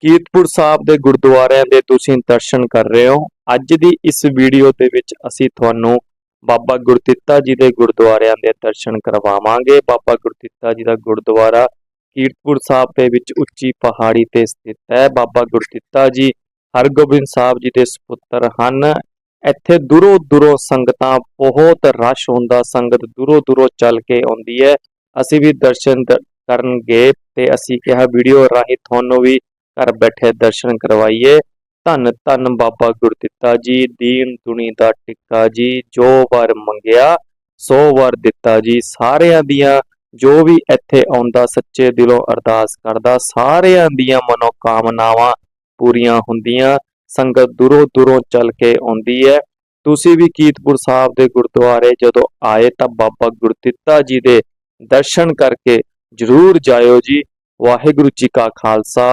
ਕੀਰਤਪੁਰ ਸਾਹਿਬ ਦੇ ਗੁਰਦੁਆਰਿਆਂ ਦੇ ਤੁਸੀਂ ਦਰਸ਼ਨ ਕਰ ਰਹੇ ਹੋ। ਅੱਜ ਦੀ ਇਸ ਵੀਡੀਓ ਦੇ ਵਿੱਚ ਅਸੀਂ ਤੁਹਾਨੂੰ ਬਾਬਾ ਗੁਰਦਿੱਤਾ ਜੀ ਦੇ ਗੁਰਦੁਆਰਿਆਂ ਦੇ ਦਰਸ਼ਨ ਕਰਵਾਵਾਂਗੇ। ਬਾਬਾ ਗੁਰਦਿੱਤਾ ਜੀ ਦਾ ਗੁਰਦੁਆਰਾ ਕੀਰਤਪੁਰ ਸਾਹਿਬ ਦੇ ਵਿੱਚ ਉੱਚੀ ਪਹਾੜੀ ਤੇ ਸਥਿਤ ਹੈ। ਬਾਬਾ ਗੁਰਦਿੱਤਾ ਜੀ ਹਰਗੋਬਿੰਦ ਸਾਹਿਬ ਜੀ ਦੇ ਸੁਪੁੱਤਰ ਹਨ। ਇੱਥੇ ਦੂਰੋਂ ਦੂਰੋਂ ਸੰਗਤਾਂ, ਬਹੁਤ ਰਸ਼ ਹੁੰਦਾ, ਸੰਗਤ ਦੂਰੋਂ ਦੂਰੋਂ ਚੱਲ ਕੇ ਆਉਂਦੀ ਹੈ। ਅਸੀਂ ਵੀ ਦਰਸ਼ਨ ਦ- ਕਰਨਗੇ ਤੇ ਅਸੀਂ ਕਿਹਾ ਵੀਡੀਓ ਰਾਹੀਂ ਤੁਹਾਨੂੰ ਵੀ ਘਰ ਬੈਠੇ ਦਰਸ਼ਨ ਕਰਵਾਈਏ। ਧੰਨ ਧੰਨ ਬਾਬਾ ਗੁਰਦਿੱਤਾ ਜੀ, ਦੀਨ ਦੁਨੀ ਦਾ ਟਿੱਕਾ ਜੀ, ਜੋ ਵਰ ਮੰਗਿਆ, ਸੋ ਵਰ ਦਿੱਤਾ ਜੀ। ਸਾਰਿਆਂ ਦੀਆਂ, ਜੋ ਵੀ ਇੱਥੇ ਆਉਂਦਾ, ਸੱਚੇ ਦਿਲੋਂ ਅਰਦਾਸ ਕਰਦਾ, ਸਾਰਿਆਂ ਦੀਆਂ ਮਨੋਕਾਮਨਾਵਾਂ ਪੂਰੀਆਂ ਹੁੰਦੀਆਂ। ਸੰਗਤ ਦੂਰੋਂ ਦੂਰੋਂ ਚੱਲ ਕੇ ਆਉਂਦੀ ਹੈ। ਤੁਸੀਂ ਵੀ ਕੀਰਤਪੁਰ ਸਾਹਿਬ ਦੇ ਗੁਰਦੁਆਰੇ ਜਦੋਂ ਆਏ ਤਾਂ ਬਾਬਾ ਗੁਰਦਿੱਤਾ ਜੀ ਦੇ ਦਰਸ਼ਨ ਕਰਕੇ ਜਰੂਰ ਜਾਇਓ ਜੀ। ਵਾਹਿਗੁਰੂ ਜੀ ਕਾ ਖਾਲਸਾ।